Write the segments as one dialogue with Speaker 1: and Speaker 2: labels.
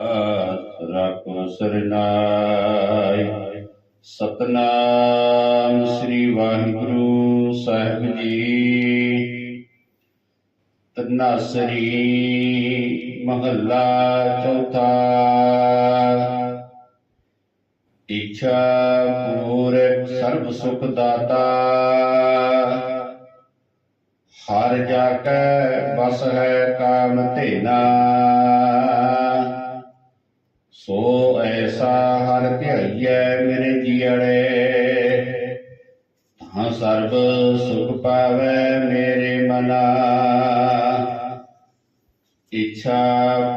Speaker 1: ਰੱਖੋ ਸਰਨਾਈ। ਸਤਨਾਮ ਸ੍ਰੀ ਵਾਹਿਗੁਰੂ ਸਾਹਿਬ ਜੀ। ਤਨਾਸਰੀ ਮਹੱਲਾ ਚੌਥਾ। ਇੱਛਾ ਪੂਰਕ ਸਰਬ ਸੁਖ ਦਾਤਾ। ਹਰ ਜਾ ਕੈ ਬਸ ਹੈ ਕਾਮ ਧੇਨਾ। ਸੋ ਐਸਾ ਹਰ ਧਿਆਈਐ ਮੇਰੇ ਜੀਅੜੇ। ਤਾਂ ਸਰਬ ਸੁਖ ਪਾਵੈ ਮੇਰੇ ਮਨਾ। ਇੱਛਾ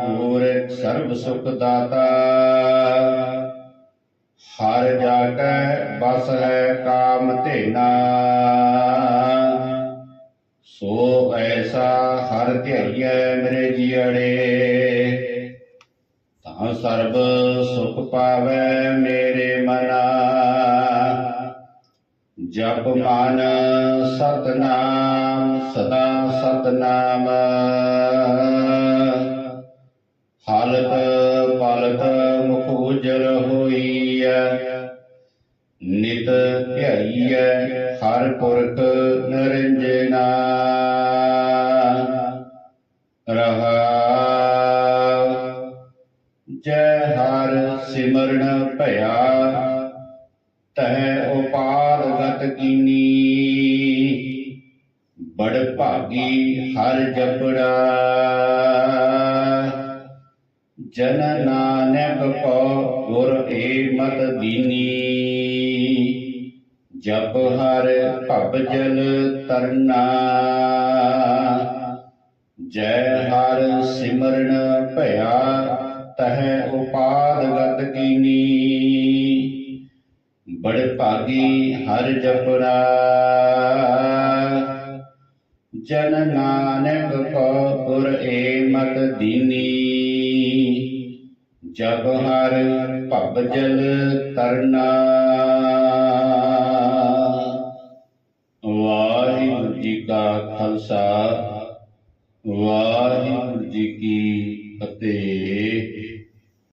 Speaker 1: ਪੂਰਕ ਸਰਬ ਸੁਖ ਦਾਤਾ। ਹਰ ਜਾ ਕੈ ਬਸ ਹੈ ਕਾਮ ਧੇਨਾ। ਸੋ ਐਸਾ ਹਰ ਧਿਆਈਐ ਮੇਰੇ ਜੀਅੜੇ। ਤਾਂ ਸਰਬ ਸੁਖ ਪਾਵੈ ਮੇਰੇ ਮਨਾ। ਜਪ ਮਨ ਸਤਨਾਮ, ਸਦਾ ਸਤਨਾਮ। ਹਾਲਤ ਪਾਲਤ ਮੁਖ ਉਜਲ ਹੋਈਐ। ਨਿਤ ਧਿਆਈਐ ਹਰ ਪੁਰਖ ਨਿਰੰਜਨਾ। ਰਹਾ ਜੈ ਹਰ ਸਿਮਰਨ ਭਇਆ ਤੈ ਉਪਾਦ ਗਤ ਕੀਨੀ। ਬੜ ਭਾਗੀ ਹਰ ਜਪੜਾ, ਜਨ ਨਾਨਕ ਕੋ ਗੁਰ ਏ ਮਤ ਦੀਨੀ। ਜਪ ਹਰ ਭਵ ਜਲ ਤਰਨਾ, ਜੈ ਹਰ ਕੀਨੀ ਬੜ ਭਾਗੀ ਹਰ ਜਪਰਾ। ਜਨ ਨਾਨਕ ਕੋ ਗੁਰ ਏ ਮਤ ਦੀਨੀ। ਜਬ ਹਰ ਭਵ ਜਲ ਤਰਨਾ। ਵਾਹਿਗੁਰੂ ਜੀ ਕਾ ਖਾਲਸਾ। ਵਾਹਿਗੁਰੂ ਜੀ ਕੀ ਫਤਿਹ।